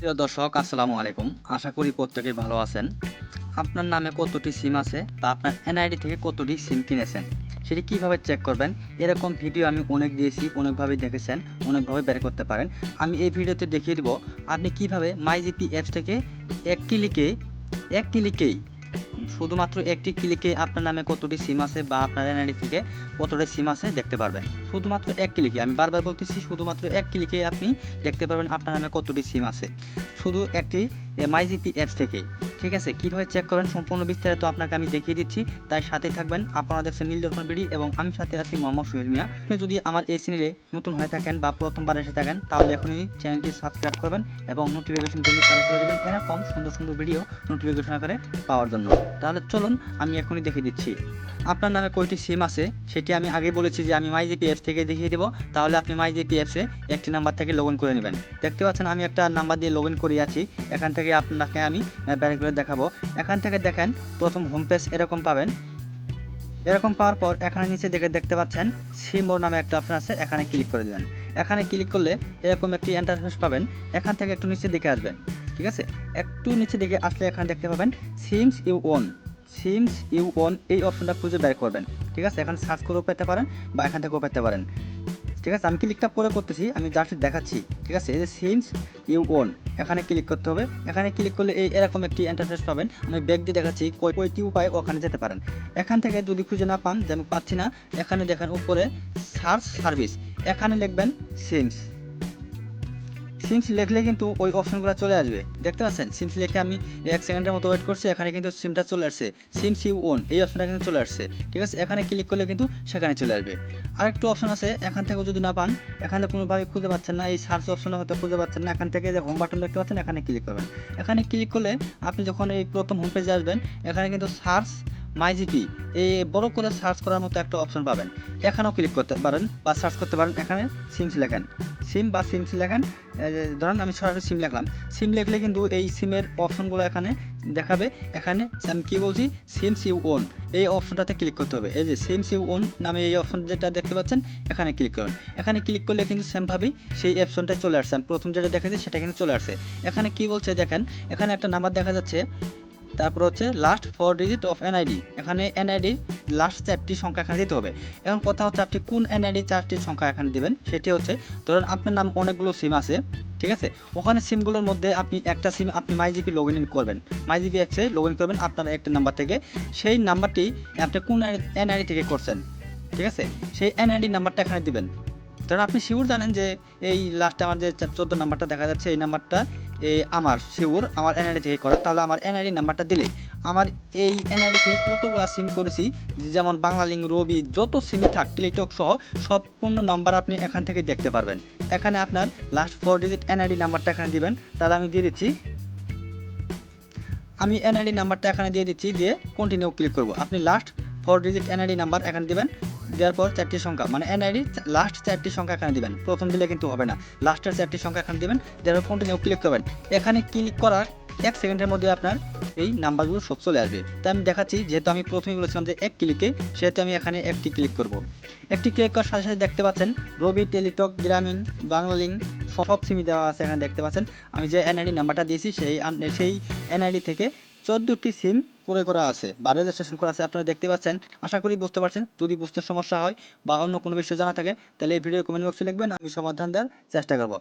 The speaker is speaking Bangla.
প্রিয় দর্শক, আসসালামু আলাইকুম। আশা করি প্রত্যেকেই ভালো আছেন। আপনার নামে কতটি সিম আছে বা আপনার এনআইডি থেকে কতটি সিম কিনেছেন সেটি কীভাবে চেক করবেন? এরকম ভিডিও আমি অনেক দিয়েছি অনেকভাবে দেখেছেন, অনেকভাবে বের করতে পারেন। আমি এই ভিডিওতে দেখিয়ে দেবো আপনি কীভাবে মাইজিপি অ্যাপস থেকে এক ক্লিকে এক ক্লিকেই শুধুমাত্র একটি ক্লিকে আপনার নামে কতটি সিম আছে বা আপনার এনআইডি থেকে কতটি সিম আছে দেখতে পারবেন। শুধুমাত্র এক ক্লিকে, আমি বারবার বলতেছি শুধুমাত্র এক ক্লিকে আপনি দেখতে পারবেন আপনার নামে কতটি সিম আছে। শুধু একটি এমআইজিপি অ্যাপস থেকে। ঠিক আছে? কীভাবে চেক করবেন সম্পূর্ণ বিস্তারিত আপনাকে আমি দেখিয়ে দিচ্ছি। তাই সাথে থাকবেন আপনাদের দেখছেন নীল দর্পণ বিডি এবং আমি সাথে আছি মোহাম্মদ সুহেল মিয়া। আপনি যদি আমার এই চ্যানেলে নতুন হয়ে থাকেন বা প্রথমবার এসে থাকেন, তাহলে এখনই চ্যানেলটি সাবস্ক্রাইব করবেন এবং নোটিফিকেশন করে দেবেন। এরকম সুন্দর সুন্দর ভিডিও নোটিফিকেশন আকারে পাওয়ার জন্য। তাহলে চলুন, আমি এখনই দেখিয়ে দিচ্ছি। আপনার নামে কয়টি সিম আছে, সেটি আমি আগে বলেছি যে আমি মাইজিপি অ্যাপস থেকে দেখিয়ে দেবো। তাহলে আপনি মাইজিপি অ্যাপসে একটি নাম্বার থেকে লগ করে নেবেন। দেখতে পাচ্ছেন আমি একটা নাম্বার দিয়ে লগ ইন করে আছি। এখান থেকে আপনাকে আমি ব্যাক করে দেখাবো। এখান থেকে দেখেন, প্রথম হোম পেজ এরকম পাবেন। এরকম পাওয়ার পর এখানে নিচে দেখে দেখতে পাচ্ছেন সিমোর নামে একটা অপশন আছে, এখানে ক্লিক করে দেবেন। এখানে ক্লিক করলে এরকম একটি ইন্টারফেস পাবেন। এখান থেকে একটু নিচে দিকে আসবেন, ঠিক আছে? একটু নিচে দিকে আসলে এখানে দেখতে পাবেন SIMs you own SIMs you own এই অপশনটা খুঁজে বের করবেন। ঠিক আছে? এখানে সার্চ করেও পেতে পারেন বা এখান থেকেও পেতে পারেন। ঠিক আছে? আমি ক্লিকটা পরে করতেছি? আমি জাস্ট দেখাচ্ছি। ঠিক আছে? এই যে সিমস ইউ ওন এখানে ক্লিক করতে হবে। এখানে ক্লিক করলে এই এরকম একটি ইন্টারফেস পাবেন। আমি ব্যাগ দিয়ে দেখাচ্ছি কয়টি উপায় ওখানে যেতে পারেন। এখান থেকে যদি খুঁজে না পান, যে আমি পাচ্ছি না, এখানে দেখেন উপরে সার্চ সার্ভিস এখানে লিখবেন সিমস সিমস লিখলে কিন্তু ওই অপশনগুলো চলে আসবে। দেখতে পাচ্ছেন? সিমস লিখে আমি এক সেকেন্ডের মতো ওয়েট করছি, এখানে কিন্তু সিমটা চলে আসছে। সিমস ইউ ওন এই অপশনটা কিন্তু চলে আসছে। ঠিক আছে? এখানে ক্লিক করলে কিন্তু সেখানে চলে আসবে। আরেকটু অপশন আছে, এখান থেকে যদি না পান, এখানে কোনোভাবে খুঁজে পাচ্ছেন না, এই সার্চ অপশন হয়তো খুঁজে পাচ্ছেন না, এখান থেকে যে হোম বাটন দেখতে পাচ্ছেন, এখানে ক্লিক করবেন। এখানে ক্লিক করলে আপনি যখন এই প্রথম হোম পেজে আসবেন, এখানে কিন্তু সার্চ মাইজিপি এই বড় করে সার্চ করার মতো একটা অপশন পাবেন। এখানেও ক্লিক করতে পারেন বা সার্চ করতে পারেন, এখানে সিমস লেখেন। সিম বা সিমস লেখেন ধরেন আমি সরাসরি সিম লিখলাম। সিম লিখলে কিন্তু এই সিমের অপশনগুলো এখানে দেখাবে। এখানে আমি কী বলছি? SIMs you own. এই অপশনটাতে ক্লিক করতে হবে। এই যে সিমস ইউ ওন নামে এই অপশন যেটা দেখতে পাচ্ছেন, এখানে ক্লিক করুন। এখানে ক্লিক করলে কিন্তু সেমভাবেই সেই অপশনটা চলে আসছে। প্রথম যেটা দেখাচ্ছি সেটা কিন্তু চলে আসছে। এখানে কি বলছে দেখেন, এখানে একটা নাম্বার দেখা যাচ্ছে। তারপর হচ্ছে last four digit of NID এখানে এনআইডি লাস্ট চারটি সংখ্যা এখানে দিতে হবে। এখন কথা হচ্ছে আপনি কোন এনআইডি চারটি সংখ্যা এখানে দেবেন? সেটি হচ্ছে, ধরুন আপনার নাম অনেকগুলো সিম আছে, ঠিক আছে? ওখানে সিমগুলোর মধ্যে আপনি একটা সিম আপনি মাইজিপি লগ ইন করবেন। মাইজিপি অ্যাপসে লগ ইন করবেন আপনার একটা নাম্বার থেকে। সেই নাম্বারটি আপনি কোন এনআইডি থেকে করছেন? ঠিক আছে? সেই এনআইডি নাম্বারটা এখানে দিবেন। ধরুন আপনি শিওর জানেন যে এই লাস্টে আমার যে চোদ্দ নাম্বারটা দেখা যাচ্ছে, এই নাম্বারটা এই আমার শিওর আমার এনআইডি থেকে করা। তাহলে আমার এনআইডি নাম্বারটা দিলে আমার এই এনআইডি থেকে কতগুলো সিম করেছি, যেমন বাংলালিং রবি, যত সিমই থাক টেলিটক সহ সম্পূর্ণ নাম্বার আপনি এখান থেকে দেখতে পারবেন। এখানে আপনার লাস্ট ফোর ডিজিট এনআইডি নাম্বারটা এখানে দিবেন। তাহলে আমি দিয়ে দিচ্ছি, আমি এনআইডি নাম্বারটা এখানে দিয়ে দিচ্ছি, দিয়ে কন্টিনিউ ক্লিক করব। আপনি last four digit NID number এখানে দিবেন, দেওয়ার পর চারটি সংখ্যা মানে এনআইডি লাস্ট চারটি সংখ্যা এখানে দিবেন, প্রথম দিলে কিন্তু হবে না লাস্টের চারটি সংখ্যা এখানে দিবেন, দেওয়ার পর কন্টিনিউ ক্লিক করবেন, এখানে ক্লিক করার এক সেকেন্ডের মধ্যে আপনার এই নাম্বারগুলো সব চলে আসবে তাই আমি দেখাচ্ছি, যেহেতু আমি প্রথমে বলেছিলাম যে এক ক্লিকে সেহেতু আমি এখানে একটি ক্লিক করব, একটি ক্লিক করার সাথে সাথে দেখতে পাচ্ছেন, রবি টেলিটক গ্রামীণ বাংলালিং সব সিমি দেওয়া আছে এখানে দেখতে পাচ্ছেন, আমি যে এনআইডি নাম্বারটা দিয়েছি, সেই সেই এনআইডি থেকে চোদ্দোটি সিম করে করা আছে, বা রেজিস্ট্রেশন করা আছে, আপনারা দেখতে পাচ্ছেন। আশা করি বুঝতে পারছেন, যদি বুঝতে সমস্যা হয় বা অন্য কোনো বিষয় জানা থাকে, তাহলে এই ভিডিও কমেন্ট বক্সে লিখবেন, আমি সমাধান দেওয়ার চেষ্টা করব।